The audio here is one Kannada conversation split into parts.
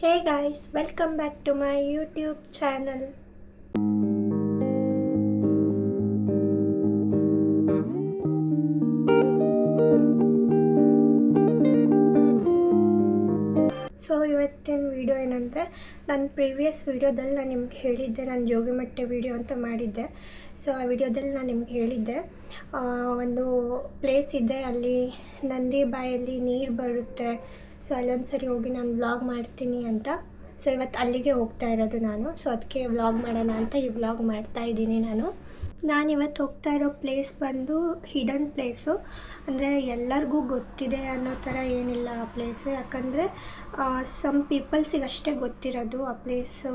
Hey guys welcome back to my YouTube channel so ಇವತ್ತಿನ ವಿಡಿಯೋ ಏನಂದರೆ ನನ್ನ ಪ್ರೀವಿಯಸ್ ವೀಡಿಯೋದಲ್ಲಿ ನಾನು ನಿಮ್ಗೆ ಹೇಳಿದ್ದೆ, ನಾನು ಜೋಗಿಮಟ್ಟೆ ವಿಡಿಯೋ ಅಂತ ಮಾಡಿದ್ದೆ. ಸೊ ಆ ವಿಡಿಯೋದಲ್ಲಿ ನಾನು ನಿಮ್ಗೆ ಹೇಳಿದ್ದೆ ಒಂದು ಪ್ಲೇಸ್ ಇದೆ, ಅಲ್ಲಿ ನಂದಿ ಬಾಯಲ್ಲಿ ನೀರು ಬರುತ್ತೆ. ಸೊ ಅಲ್ಲೊಂದು ಸರಿ ಹೋಗಿ ನಾನು ವ್ಲಾಗ್ ಮಾಡ್ತೀನಿ ಅಂತ. ಸೊ ಇವತ್ತು ಅಲ್ಲಿಗೆ ಹೋಗ್ತಾ ಇರೋದು ನಾನು. ಸೊ ಅದಕ್ಕೆ ವ್ಲಾಗ್ ಮಾಡೋಣ ಅಂತ ಈ ವ್ಲಾಗ್ ಮಾಡ್ತಾ ಇದ್ದೀನಿ ನಾನು. ನಾನು ಇವತ್ತು ಹೋಗ್ತಾ ಇರೋ ಪ್ಲೇಸ್ ಬಂದು ಹಿಡನ್ ಪ್ಲೇಸು ಅಂದರೆ ಎಲ್ಲರಿಗೂ ಗೊತ್ತಿದೆ ಅನ್ನೋ ಥರ ಏನಿಲ್ಲ ಆ ಪ್ಲೇಸು ಯಾಕಂದರೆ ಸಮ್ ಪೀಪಲ್ಸಿಗೆ ಅಷ್ಟೇ ಗೊತ್ತಿರೋದು ಆ ಪ್ಲೇಸು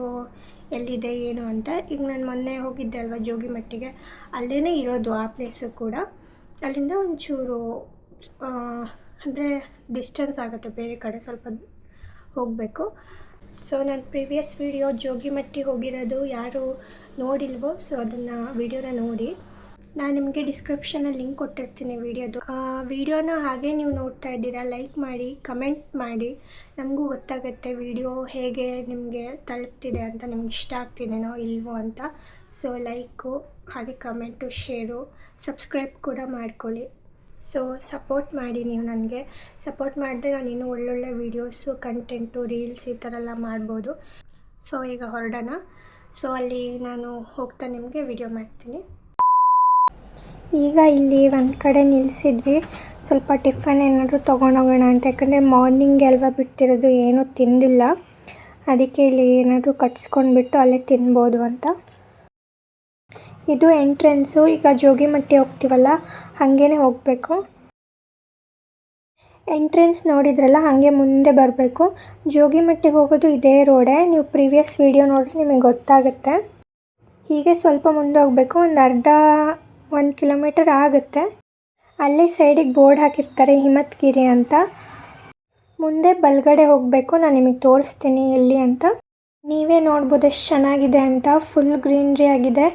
ಎಲ್ಲಿದೆ, ಏನು ಅಂತ. ಈಗ ನಾನು ಮೊನ್ನೆ ಹೋಗಿದ್ದೆ ಅಲ್ವಾ ಜೋಗಿಮಟ್ಟಿಗೆ ಅಲ್ಲೇ ಇರೋದು ಆ ಪ್ಲೇಸು ಕೂಡ. ಅಲ್ಲಿಂದ ಒಂಚೂರು ಅಂದರೆ ಡಿಸ್ಟೆನ್ಸ್ ಆಗುತ್ತೆ ಬೇರೆ ಕಡೆ ಸ್ವಲ್ಪ ಹೋಗಬೇಕು. ಸೊ ನನ್ನ ಪ್ರೀವಿಯಸ್ ವಿಡಿಯೋ ಜೋಗಿಮಟ್ಟಿ ಹೋಗಿರೋದು ಯಾರು ನೋಡಿಲ್ವೋ ಸೊ ಅದನ್ನು ವಿಡಿಯೋನ ನೋಡಿ. ನಾನು ನಿಮಗೆ ಡಿಸ್ಕ್ರಿಪ್ಷನಲ್ಲಿ ಲಿಂಕ್ ಕೊಟ್ಟಿರ್ತೀನಿ ವಿಡಿಯೋದು ವಿಡಿಯೋನ ಹಾಗೆ ನೀವು ನೋಡ್ತಾ ಇದ್ದೀರಾ ಲೈಕ್ ಮಾಡಿ ಕಮೆಂಟ್ ಮಾಡಿ. ನಮಗೂ ಗೊತ್ತಾಗುತ್ತೆ ವಿಡಿಯೋ ಹೇಗೆ ನಿಮಗೆ ತಲುಪ್ತಿದೆ ಅಂತ, ನಿಮ್ಗೆ ಇಷ್ಟ ಆಗ್ತಿದೆನೋ ಇಲ್ವೋ ಅಂತ. ಸೊ ಲೈಕು ಹಾಗೆ ಕಮೆಂಟು ಶೇರು ಸಬ್ಸ್ಕ್ರೈಬ್ ಕೂಡ ಮಾಡ್ಕೊಳ್ಳಿ. ಸೊ ಸಪೋರ್ಟ್ ಮಾಡಿ ನೀವು ನನಗೆ. ಸಪೋರ್ಟ್ ಮಾಡಿದ್ರೆ ನಾನು ಇನ್ನೂ ಒಳ್ಳೊಳ್ಳೆ ವೀಡಿಯೋಸು ಕಂಟೆಂಟು ರೀಲ್ಸ್ ಈ ಥರ ಎಲ್ಲ ಮಾಡ್ಬೋದು. ಸೊ ಈಗ ಹೊರಡೋಣ. ಸೊ ಅಲ್ಲಿ ನಾನು ಹೋಗ್ತಾ ನಿಮಗೆ ವಿಡಿಯೋ ಮಾಡ್ತೀನಿ. ಈಗ ಇಲ್ಲಿ ಒಂದು ಕಡೆ ನಿಲ್ಲಿಸಿದ್ವಿ ಸ್ವಲ್ಪ ಟಿಫನ್ ಏನಾದರೂ ತೊಗೊಂಡೋಗೋಣ ಅಂತ. ಯಾಕಂದರೆ ಮಾರ್ನಿಂಗ್ ಅಲ್ವಾ ಬಿಡ್ತಿರೋದು, ಏನೂ ತಿಂದಿಲ್ಲ. ಅದಕ್ಕೆ ಇಲ್ಲಿ ಏನಾದರೂ ಕಟ್ಸ್ಕೊಂಡ್ಬಿಟ್ಟು ಅಲ್ಲೇ ತಿನ್ಬೋದು ಅಂತ. ಇದು ಎಂಟ್ರೆನ್ಸು. ಈಗ ಜೋಗಿಮಟ್ಟಿ ಹೋಗ್ತೀವಲ್ಲ ಹಾಗೇ ಹೋಗಬೇಕು. ಎಂಟ್ರೆನ್ಸ್ ನೋಡಿದ್ರಲ್ಲ, ಹಾಗೆ ಮುಂದೆ ಬರಬೇಕು. ಜೋಗಿಮಟ್ಟಿಗೆ ಹೋಗೋದು ಇದೇ ರೋಡೇ. ನೀವು ಪ್ರೀವಿಯಸ್ ವೀಡಿಯೋ ನೋಡಿದ್ರೆ ನಿಮಗೆ ಗೊತ್ತಾಗುತ್ತೆ. ಹೀಗೆ ಸ್ವಲ್ಪ ಮುಂದೆ ಹೋಗಬೇಕು. ಒಂದು ಅರ್ಧ, ಒಂದು ಕಿಲೋಮೀಟರ್ ಆಗುತ್ತೆ. ಅಲ್ಲೇ ಸೈಡಿಗೆ ಬೋರ್ಡ್ ಹಾಕಿರ್ತಾರೆ, ಹಿಮತ್ಗಿರಿ ಅಂತ. ಮುಂದೆ ಬಲಗಡೆ ಹೋಗಬೇಕು. ನಾನು ನಿಮಗೆ ತೋರಿಸ್ತೀನಿ, ಎಲ್ಲಿ ಅಂತ. ನೀವೇ ನೋಡ್ಬೋದು, ಎಷ್ಟು ಚೆನ್ನಾಗಿದೆ ಅಂತ. ಫುಲ್ ಗ್ರೀನ್ರಿ ಆಗಿದೆ.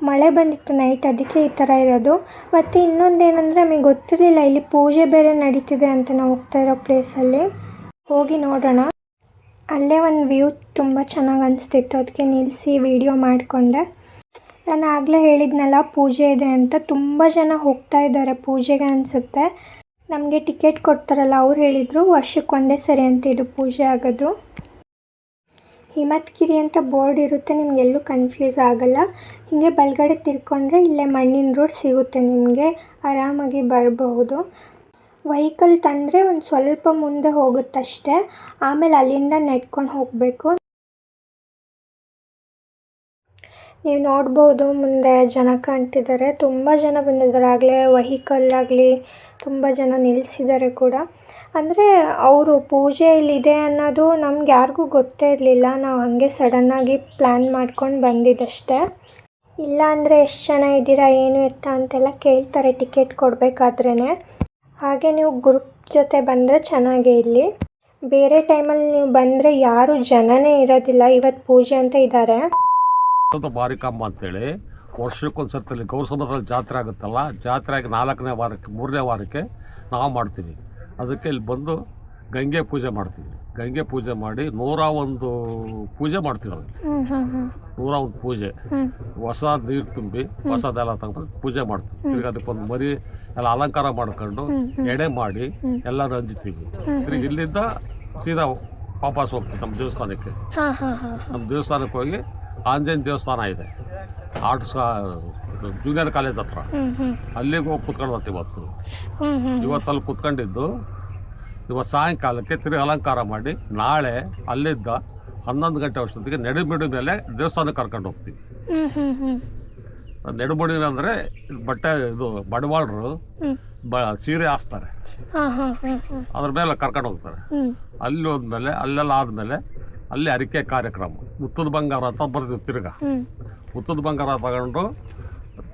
ಮಳೆ ಬಂದಿತ್ತು ನೈಟ್ ಅದಕ್ಕೆ ಈ ಥರ ಇರೋದು. ಮತ್ತು ಇನ್ನೊಂದೇನೆಂದರೆ ನಮಗೆ ಗೊತ್ತಿರಲಿಲ್ಲ, ಇಲ್ಲಿ ಪೂಜೆ ಬೇರೆ ನಡೀತಿದೆ ಅಂತ ನಾವು ಹೋಗ್ತಾ ಇರೋ ಪ್ಲೇಸಲ್ಲಿ ಹೋಗಿ ನೋಡೋಣ. ಅಲ್ಲೇ ಒಂದು ವ್ಯೂ ತುಂಬ ಚೆನ್ನಾಗಿ ಅನಿಸ್ತಿತ್ತು ಅದಕ್ಕೆ ನಿಲ್ಲಿಸಿ ವಿಡಿಯೋ ಮಾಡಿಕೊಂಡೆ. ನಾನು ಆಗಲೇ ಹೇಳಿದ್ನಲ್ಲ, ಪೂಜೆ ಇದೆ ಅಂತ. ತುಂಬ ಜನ ಹೋಗ್ತಾ ಇದ್ದಾರೆ ಪೂಜೆಗೆ ಅನಿಸುತ್ತೆ. ನಮಗೆ ಟಿಕೆಟ್ ಕೊಡ್ತಾರಲ್ಲ, ಅವ್ರು ಹೇಳಿದರು ವರ್ಷಕ್ಕೆ ಒಂದೇ ಸರಿ ಅಂತ ಇದು ಪೂಜೆ ಆಗೋದು. ಹಿಮತ್ಗಿರಿ ಅಂತ ಬೋರ್ಡ್ ಇರುತ್ತೆ ನಿಮ್ಗೆ ಎಲ್ಲೂ ಕನ್ಫ್ಯೂಸ್ ಆಗಲ್ಲ. ಹೀಗೆ ಬಲಗಡೆ ತಿರ್ಕೊಂಡ್ರೆ ಇಲ್ಲೇ ಮಣ್ಣಿನ ರೋಡ್ ಸಿಗುತ್ತೆ ನಿಮಗೆ, ಆರಾಮಾಗಿ ಬರಬಹುದು ವೆಹಿಕಲ್ ತಂದರೆ ಒಂದು ಸ್ವಲ್ಪ ಮುಂದೆ ಹೋಗುತ್ತಷ್ಟೇ, ಆಮೇಲೆ ಅಲ್ಲಿಂದ ನೆಟ್ಕೊಂಡು ಹೋಗಬೇಕು. ನೀವು ನೋಡ್ಬೋದು ಮುಂದೆ ಜನ ಕಾಣ್ತಿದ್ದಾರೆ. ತುಂಬ ಜನ ಬಂದಿದ್ದಾರೆ. ಆಗಲೇ ವೆಹಿಕಲ್ ಆಗಲಿ ತುಂಬ ಜನ ನಿಲ್ಸಿದ್ದಾರೆ ಕೂಡ. ಅಂದರೆ ಅವರು ಪೂಜೆ ಇಲ್ಲಿದೆ ಅನ್ನೋದು ನಮ್ಗೆ ಯಾರಿಗೂ ಗೊತ್ತೇ ಇರಲಿಲ್ಲ. ನಾವು ಸಡನ್ ಸಡನ್ನಾಗಿ ಪ್ಲ್ಯಾನ್ ಮಾಡ್ಕೊಂಡು ಬಂದಿದ್ದಷ್ಟೇ. ಇಲ್ಲ ಅಂದರೆ ಎಷ್ಟು ಜನ ಇದ್ದೀರಾ, ಏನು ಎತ್ತ ಅಂತೆಲ್ಲ ಕೇಳ್ತಾರೆ ಟಿಕೆಟ್ ಕೊಡಬೇಕಾದ್ರೇ ಹಾಗೆ ನೀವು ಗ್ರೂಪ್ ಜೊತೆ ಬಂದರೆ ಚೆನ್ನಾಗೇ ಇಲ್ಲಿ ಬೇರೆ ಟೈಮಲ್ಲಿ ನೀವು ಬಂದರೆ ಯಾರೂ ಜನನೇ ಇರೋದಿಲ್ಲ. ಇವತ್ತು ಪೂಜೆ ಅಂತ ಇದ್ದಾರೆ. ಅಂತ ಮಾರಿಕಾಂಬ ಅಂತೇಳಿ ಗೌರ ಸಮಸರಕ್ಕೆ ಜಾತ್ರೆ ಆಗುತ್ತಲ್ಲ ಜಾತ್ರೆ ಆಗಿ ನಾಲ್ಕನೇ ವಾರಕ್ಕೆ ಮೂರನೇ ವಾರಕ್ಕೆ ನಾವು ಮಾಡ್ತೀವಿ. ಅದಕ್ಕೆ ಇಲ್ಲಿ ಬಂದು ಗಂಗೆ ಪೂಜೆ ಮಾಡ್ತೀವಿ. ಗಂಗೆ ಪೂಜೆ ಮಾಡಿ ನೂರ ಒಂದು ಪೂಜೆ ಮಾಡ್ತೀವಿ ಹ್ಞೂ ನೂರ ಒಂದು ಪೂಜೆ. ಹೊಸ ನೀರು ತುಂಬಿ ಹೊಸದೆಲ್ಲ ತಗೊಂಡು ಪೂಜೆ ಮಾಡ್ತೀವಿ. ತಿರ್ಗಿ ಅದಕ್ಕೊಂದು ಮರಿ ಎಲ್ಲ ಅಲಂಕಾರ ಮಾಡ್ಕೊಂಡು ಎಡೆ ಮಾಡಿ ಎಲ್ಲ ರಂಜಿತೀವಿ ತಿರ್ಗಿ ಇಲ್ಲಿಂದ ಸೀದಾ ವಾಪಸ್ ಹೋಗ್ತೀವಿ ನಮ್ಮ ದೇವಸ್ಥಾನಕ್ಕೆ. ನಮ್ಮ ದೇವಸ್ಥಾನಕ್ಕೆ ಹೋಗಿ ಆಂಜನೇಯ ದೇವಸ್ಥಾನ ಇದೆ. ಆರ್ಟ್ಸ್ ಜೂನಿಯರ್ ಕಾಲೇಜ್ ಹತ್ರ. ಅಲ್ಲಿಗೆ ಹೋಗಿ ಕುತ್ಕೊಂಡು ಇವತ್ತು. ಹ್ಞೂ ಇವತ್ತಲ್ಲಿ ಕುತ್ಕೊಂಡಿದ್ದು ಇವತ್ತು ಸಾಯಂಕಾಲಕ್ಕೆ ತಿರುಗಿ ಅಲಂಕಾರ ಮಾಡಿ ನಾಳೆ ಅಲ್ಲಿದ್ದ ಹನ್ನೊಂದು ಗಂಟೆ ವರ್ಷದೊತ್ತಿಗೆ ನಡುಬಿಡಿ ಮೇಲೆ ದೇವಸ್ಥಾನಕ್ಕೆ ಕರ್ಕೊಂಡು ಹೋಗ್ತೀವಿ. ನಡುಬಿಡಿ ಅಂದರೆ ಬಟ್ಟೆ ಇದು ಬಡವಾಳರು ಬ ಸೀರೆ ಹಾಸ್ತಾರೆ. ಅದ್ರ ಮೇಲೆ ಕರ್ಕೊಂಡು ಹೋಗ್ತಾರೆ. ಅಲ್ಲಿ ಹೋದ್ಮೇಲೆ ಅಲ್ಲೆಲ್ಲ ಆದಮೇಲೆ ಅಲ್ಲಿ ಅರಿಕೆ ಕಾರ್ಯಕ್ರಮ. ಉತ್ತದ ಬಂಗಾರ ಅಂತ ಬರ್ತದೆ ತಿರ್ಗ. ಉತ್ತದ ಬಂಗಾರ ತಗೊಂಡು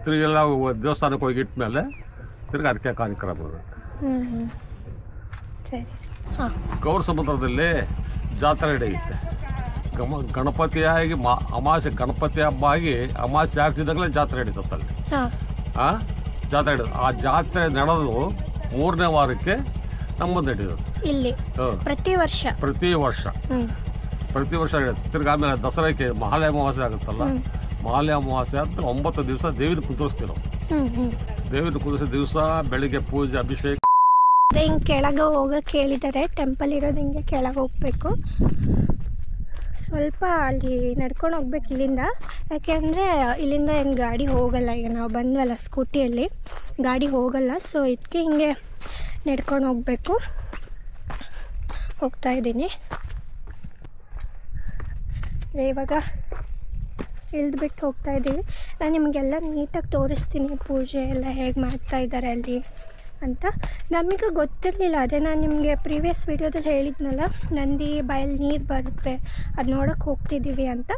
ತಿರುಗೆಲ್ಲ ದೇವಸ್ಥಾನಕ್ಕೆ ಹೋಗಿ ಇಟ್ಮೇಲೆ ತಿರ್ಗ ಅರಿಕೆ ಕಾರ್ಯಕ್ರಮ ಇರುತ್ತೆ ಗೌರ ಸಮುದ್ರದಲ್ಲಿ ಜಾತ್ರೆ ನಡೆಯುತ್ತೆ. ಗಮ ಗಣಪತಿಯಾಗಿ ಮಾ ಅಮಾಸೆ ಗಣಪತಿ ಹಬ್ಬ ಆಗಿ ಅಮಾಸೆ ಆಗ್ತಿದ್ದಾಗಲೇ ಜಾತ್ರೆ ನಡೀತತ್ತೆ ಅಲ್ಲಿ. ಹಾಂ. ಜಾತ್ರೆ ನಡೀತದೆ ಆ ಜಾತ್ರೆ ನಡೆದು ಮೂರನೇ ವಾರಕ್ಕೆ ನಮ್ಮದು ನಡೀತದೆ ಇಲ್ಲಿ. ಪ್ರತಿ ವರ್ಷ. ಪ್ರತಿ ವರ್ಷ. ಪ್ರತಿ ವರ್ಷ ತಿರ್ಗಿ ಆಮೇಲೆ ದಸರಾಕ್ಕೆ ಮಹಾಲಯ ಅಮಾವಾಸ್ಯ ಆಗುತ್ತಲ್ಲ. ಮಹಾಲಯ ಅಮಾವಾಸ್ಯ ಆದ್ಮೇಲೆ ಒಂಬತ್ತು ದಿವಸ ದೇವಿನ ಕುದುರಿಸ್ತೀವಿ ನಾವು. ದೇವಿನ ಕುದುರಿಸಿದ ದಿವಸ ಬೆಳಿಗ್ಗೆ ಪೂಜೆ ಅಭಿಷೇಕ. ಅದೇ ಹಿಂಗೆ ಕೆಳಗೆ ಹೋಗಕ್ಕೆ ಹೇಳಿದ್ದಾರೆ ಟೆಂಪಲ್ ಇರೋದು ಹಿಂಗೆ ಕೆಳಗೆ ಹೋಗಬೇಕು. ಸ್ವಲ್ಪ ಅಲ್ಲಿ ನಡ್ಕೊಂಡು ಹೋಗ್ಬೇಕು ಇಲ್ಲಿಂದ. ಯಾಕೆಂದರೆ ಇಲ್ಲಿಂದ ಏನು ಗಾಡಿ ಹೋಗಲ್ಲ. ಈಗ ನಾವು ಬಂದ್ವಲ್ಲ ಸ್ಕೂಟಿಯಲ್ಲಿ. ಗಾಡಿ ಹೋಗಲ್ಲ. ಸೊ ಇದಕ್ಕೆ ಹಿಂಗೆ ನಡ್ಕೊಂಡು ಹೋಗಬೇಕು. ಹೋಗ್ತಾ ಇದ್ದೀನಿ. ಇವಾಗ ಇಳಿದ್ಬಿಟ್ಟು ಹೋಗ್ತಾ ಇದ್ದೀವಿ. ನಾನು ನಿಮಗೆಲ್ಲ ನೀಟಾಗಿ ತೋರಿಸ್ತೀನಿ, ಪೂಜೆ ಎಲ್ಲ ಹೇಗೆ ಮಾಡ್ತಾ ಇದ್ದಾರೆ ಅಲ್ಲಿ ಅಂತ. ನಮಗೆ ಗೊತ್ತಿರಲಿಲ್ಲ, ಅದೇ ನಾನು ನಿಮಗೆ ಪ್ರೀವಿಯಸ್ ವೀಡಿಯೋದಲ್ಲಿ ಹೇಳಿದ್ನಲ್ಲ, ನಂದಿ ಬಾಯಲ್ಲಿ ನೀರು ಬರುತ್ತೆ, ಅದು ನೋಡೋಕ್ಕೆ ಹೋಗ್ತಿದ್ದೀವಿ ಅಂತ.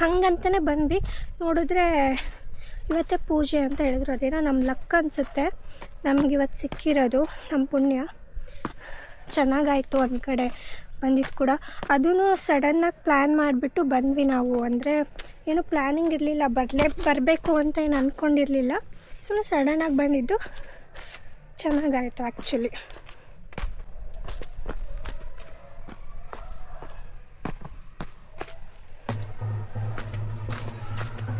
ಹಂಗಂತಲೇ ಬಂದ್ವಿ. ನೋಡಿದ್ರೆ ಇವತ್ತೇ ಪೂಜೆ ಅಂತ ಹೇಳಿದ್ರು. ಅದೇನೋ ನಮ್ಮ ಲಕ್ ಅನಿಸುತ್ತೆ. ನಮಗಿವತ್ತು ಸಿಕ್ಕಿರೋದು ನಮ್ಮ ಪುಣ್ಯ. ಚೆನ್ನಾಗಾಯಿತು ಒಂದು ಕಡೆ. ಬಂದಿದ್ದು ಕೂಡ. ಅದೂ ಸಡನ್ನಾಗಿ ಪ್ಲ್ಯಾನ್ ಮಾಡಿಬಿಟ್ಟು ಬಂದ್ವಿ ನಾವು. ಅಂದರೆ ಏನು ಪ್ಲ್ಯಾನಿಂಗ್ ಇರಲಿಲ್ಲ. ಬರಲೇ, ಬರಬೇಕು ಅಂತ ಏನು ಅಂದ್ಕೊಂಡಿರಲಿಲ್ಲ ಸುಮ್ಮನೆ ಸಡನ್ನಾಗಿ ಬಂದಿದ್ದು. ಚೆನ್ನಾಗಾಯಿತು ಆ್ಯಕ್ಚುಲಿ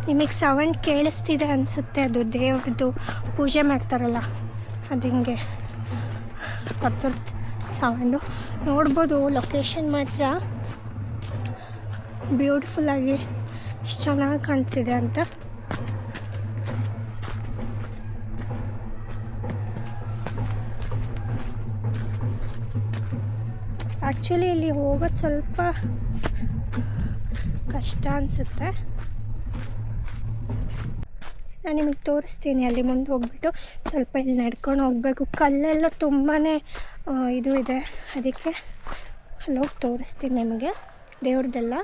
ನಿಮಗೆ ಸೌಂಡ್ ಕೇಳಿಸ್ತಿದೆ ಅನಿಸುತ್ತೆ. ಅದು ದೇವ್ರದ್ದು ಪೂಜೆ ಮಾಡ್ತಾರಲ್ಲ, ಅದು ಹಿಂಗೆ. ಅದ್ರ ಸೌಂಡು ನೋಡ್ಬೋದು ಲೊಕೇಶನ್ ಮಾತ್ರ ಬ್ಯೂಟಿಫುಲ್ಲಾಗಿ ಎಷ್ಟು ಚೆನ್ನಾಗಿ ಕಾಣ್ತಿದೆ ಅಂತ. ಆ್ಯಕ್ಚುಲಿ ಇಲ್ಲಿ ಹೋಗೋದು ಸ್ವಲ್ಪ ಕಷ್ಟ ಅನಿಸುತ್ತೆ. ನಾನು ನಿಮಗೆ ತೋರಿಸ್ತೀನಿ, ಅಲ್ಲಿ ಮುಂದೆ ಹೋಗ್ಬಿಟ್ಟು ಸ್ವಲ್ಪ ಇಲ್ಲಿ ನಡ್ಕೊಂಡು ಹೋಗಬೇಕು. ಕಲ್ಲೆಲ್ಲ ತುಂಬಾ ಇದು ಇದೆ. ಅದಕ್ಕೆ ಅಲ್ಲಿ ಹೋಗಿ ತೋರಿಸ್ತೀನಿ ನಿಮಗೆ. ದೇವ್ರದ್ದೆಲ್ಲ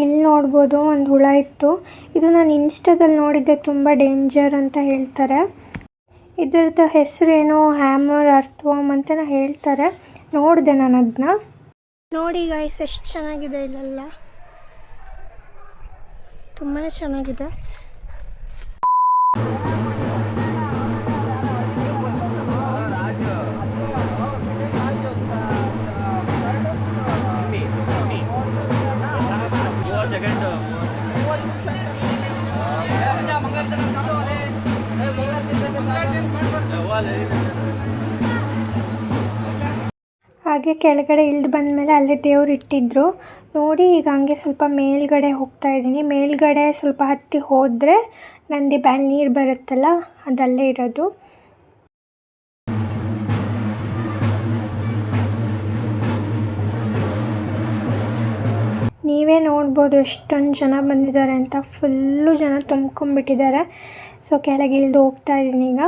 ಇಲ್ಲಿ ನೋಡ್ಬೋದು ಒಂದು ಹುಳ ಇತ್ತು. ಇದು ನಾನು ಇನ್ಸ್ಟಾದಲ್ಲಿ ನೋಡಿದ್ದೆ, ತುಂಬ ಡೇಂಜರ್ ಅಂತ ಹೇಳ್ತಾರೆ. ಇದರದ್ದು ಹೆಸರೇನು ಹ್ಯಾಮರ್ ಅರ್ಥವಾಮ್ ಅಂತ ಹೇಳ್ತಾರೆ. ನೋಡಿದೆ ನಾನು ಅದನ್ನ ನೋಡಿ ಗಾಯ್ಸ್ ಎಷ್ಟು ಚೆನ್ನಾಗಿದೆ ಇಲ್ಲೆಲ್ಲ. ತುಂಬಾ ಚೆನ್ನಾಗಿದೆ. ಹಾಗೆ ಕೆಳಗಡೆ ಇಳ್ದು ಬಂದಮೇಲೆ ಅಲ್ಲೇ ದೇವ್ರು ಇಟ್ಟಿದ್ರು. ನೋಡಿ, ಈಗ ಹಂಗೆ ಸ್ವಲ್ಪ ಮೇಲ್ಗಡೆ ಹೋಗ್ತಾ ಇದ್ದೀನಿ. ಮೇಲ್ಗಡೆ ಸ್ವಲ್ಪ ಹತ್ತಿ ಹೋದರೆ ನಂದಿ ಬ್ಯಾಲ್ ನೀರು ಬರುತ್ತಲ್ಲ, ಅದಲ್ಲೇ ಇರೋದು. ನೀವೇ ನೋಡ್ಬೋದು ಎಷ್ಟೊಂದು ಜನ ಬಂದಿದ್ದಾರೆ ಅಂತ. ಫುಲ್ಲು ಜನ ತುಂಬ್ಕೊಂಡ್ಬಿಟ್ಟಿದ್ದಾರೆ. ಸೊ ಕೆಳಗೆ ಇಳಿದು ಹೋಗ್ತಾ ಇದ್ದೀನಿ ಈಗ.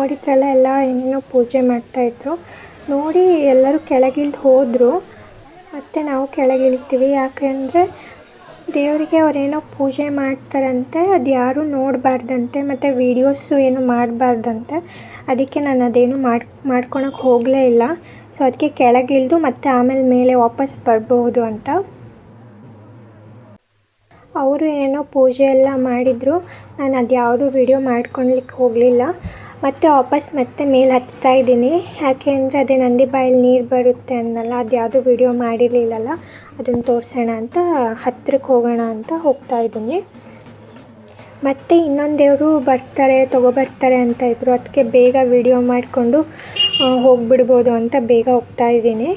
ನೋಡಿದ್ರಲ್ಲ ಎಲ್ಲ, ಏನೇನೋ ಪೂಜೆ ಮಾಡ್ತಾಯಿದ್ರು ನೋಡಿ ಎಲ್ಲರೂ ಕೆಳಗಿಳ್ದು ಹೋದರು. ಮತ್ತು ನಾವು ಕೆಳಗಿಳಿತೀವಿ ಯಾಕೆಂದರೆ ದೇವರಿಗೆ ಅವರೇನೋ ಪೂಜೆ ಮಾಡ್ತಾರಂತೆ, ಅದು ಯಾರೂ ನೋಡಬಾರ್ದಂತೆ, ಮತ್ತು ವೀಡಿಯೋಸು ಏನು ಮಾಡಬಾರ್ದಂತೆ. ಅದಕ್ಕೆ ನಾನು ಅದೇನು ಮಾಡಿ ಮಾಡ್ಕೊಳಕ್ಕೆ ಹೋಗಲೇ ಇಲ್ಲ. ಸೊ ಅದಕ್ಕೆ ಕೆಳಗಿಳಿದು ಮತ್ತು ಆಮೇಲೆ ಮೇಲೆ ವಾಪಸ್ ಬರ್ಬೋದು ಅಂತ. ಅವರು ಏನೇನೋ ಪೂಜೆ ಎಲ್ಲ ಮಾಡಿದರು. ನಾನು ಅದು ಯಾವುದೂ ವಿಡಿಯೋ ಮಾಡ್ಕೊಳ್ಲಿಕ್ಕೆ ಹೋಗಲಿಲ್ಲ. ಮತ್ತೆ ವಾಪಸ್ ಮತ್ತೆ ಮೇಲೆ ಹತ್ತಾ ಇದ್ದೀನಿ. ಯಾಕೆ ಅಂದರೆ ಅದೇ ನಂದಿ ಬಾಯಲ್ಲಿ ನೀರು ಬರುತ್ತೆ ಅನ್ನಲ್ಲ, ಅದು ಯಾವುದೂ ವಿಡಿಯೋ ಮಾಡಿರಲಿಲ್ಲಲ್ಲ. ಅದನ್ನು ತೋರಿಸೋಣ ಅಂತ ಹತ್ತಿರಕ್ಕೆ ಹೋಗೋಣ ಅಂತ ಹೋಗ್ತಾ ಇದ್ದೀನಿ. ಮತ್ತು ಇನ್ನೊಂದು ದೇವರು ಬರ್ತಾರೆ ತೊಗೊಬರ್ತಾರೆ ಅಂತ ಇದ್ದರು ಅದಕ್ಕೆ ಬೇಗ ವಿಡಿಯೋ ಮಾಡಿಕೊಂಡು ಹೋಗಿಬಿಡ್ಬೋದು ಅಂತ ಬೇಗ ಹೋಗ್ತಾ ಇದ್ದೀನಿ.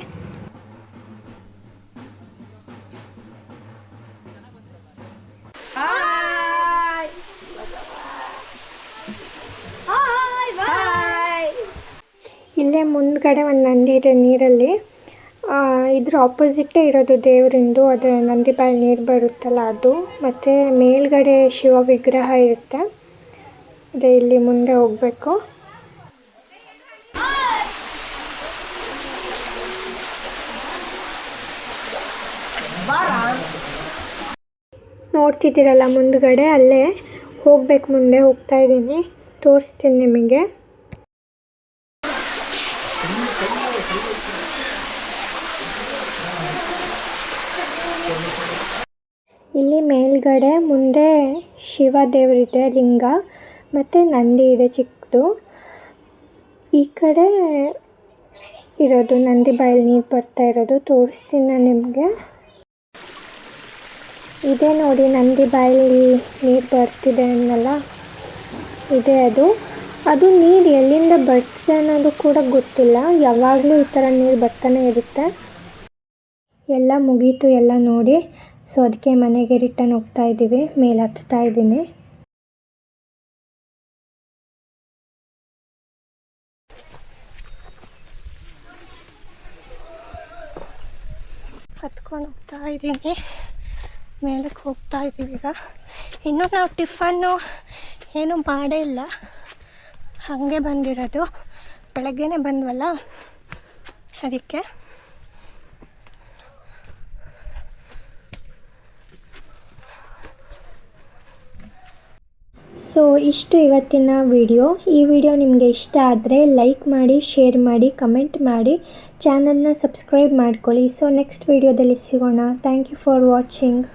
ಇಲ್ಲೇ ಮುಂದ್ಗಡೆ ಒಂದು ನಂದಿ ಇದೆ ನೀರಲ್ಲಿ ಇದ್ರ ಆಪೋಸಿಟ್ಟೇ ಇರೋದು ದೇವರಿಂದು, ಅದು ನಂದಿ ನೀರು ಬರುತ್ತಲ್ಲ ಅದು. ಮತ್ತು ಮೇಲ್ಗಡೆ ಶಿವ ವಿಗ್ರಹ ಇರುತ್ತೆ. ಅದೇ ಇಲ್ಲಿ ಮುಂದೆ ಹೋಗಬೇಕು. ನೋಡ್ತಿದ್ದೀರಲ್ಲ ಮುಂದ್ಗಡೆ, ಅಲ್ಲೇ ಹೋಗ್ಬೇಕು ಮುಂದೆ, ಹೋಗ್ತಾ ಇದ್ದೀನಿ. ತೋರಿಸ್ತೀನಿ ನಿಮಗೆ. ಇಲ್ಲಿ ಮೇಲ್ಗಡೆ ಮುಂದೆ ಶಿವ ದೇವರಿದೆ ಲಿಂಗ, ಮತ್ತೆ ನಂದಿ ಇದೆ ಚಿಕ್ಕದು. ಈ ಕಡೆ ಇರೋದು ನಂದಿ ಬಾಯಲ್ಲಿ ನೀರು ಬರ್ತಾ ಇರೋದು, ತೋರಿಸ್ತೀನಿ ನಾನು ನಿಮಗೆ. ಇದೇ ನೋಡಿ ನಂದಿ ಬಾಯಲ್ಲಿ ನೀರು ಬರ್ತಿದೆ ಅನ್ನಲ್ಲ? ಇದೆ ಅದು. ಅದು ನೀರು ಎಲ್ಲಿಂದ ಬರ್ತಿದೆ ಅನ್ನೋದು ಕೂಡ ಗೊತ್ತಿಲ್ಲ. ಯಾವಾಗಲೂ ಈ ಥರ ನೀರು ಬರ್ತಾನೆ ಇರುತ್ತೆ. ಎಲ್ಲ ಮುಗೀತು ಎಲ್ಲ ನೋಡಿ. ಸೊ ಅದಕ್ಕೆ ಮನೆಗೆ ರಿಟರ್ನ್ ಹೋಗ್ತಾ ಇದ್ದೀವಿ. ಮೇಲೆ ಹತ್ತಾ ಇದ್ದೀನಿ. ಹತ್ಕೊಂಡು ಹೋಗ್ತಾ ಇದ್ದೀನಿ. ಮೇಲಕ್ಕೆ ಹೋಗ್ತಾ ಇದ್ದೀವಿ ಈಗ. ಇನ್ನೂ ನಾವು ಟಿಫನ್ನು ಏನೂ ಮಾಡೇ ಇಲ್ಲ. ಹಾಗೆ ಬಂದಿರೋದು. ಬೆಳಗ್ಗೆನೇ ಬಂದ್ವಲ್ಲ? ಅದಕ್ಕೆ ಸೊ, ಇಷ್ಟು ಇವತ್ತಿನ ವಿಡಿಯೋ. ಈ ವಿಡಿಯೋ ನಿಮಗೆ ಇಷ್ಟ ಆದರೆ ಲೈಕ್ ಮಾಡಿ, ಶೇರ್ ಮಾಡಿ, ಕಮೆಂಟ್ ಮಾಡಿ, ಚಾನಲ್ನ ಸಬ್ಸ್ಕ್ರೈಬ್ ಮಾಡ್ಕೊಳ್ಳಿ. ಸೊ, ನೆಕ್ಸ್ಟ್ ವಿಡಿಯೋದಲ್ಲಿ ಸಿಗೋಣ. Thank you for watching.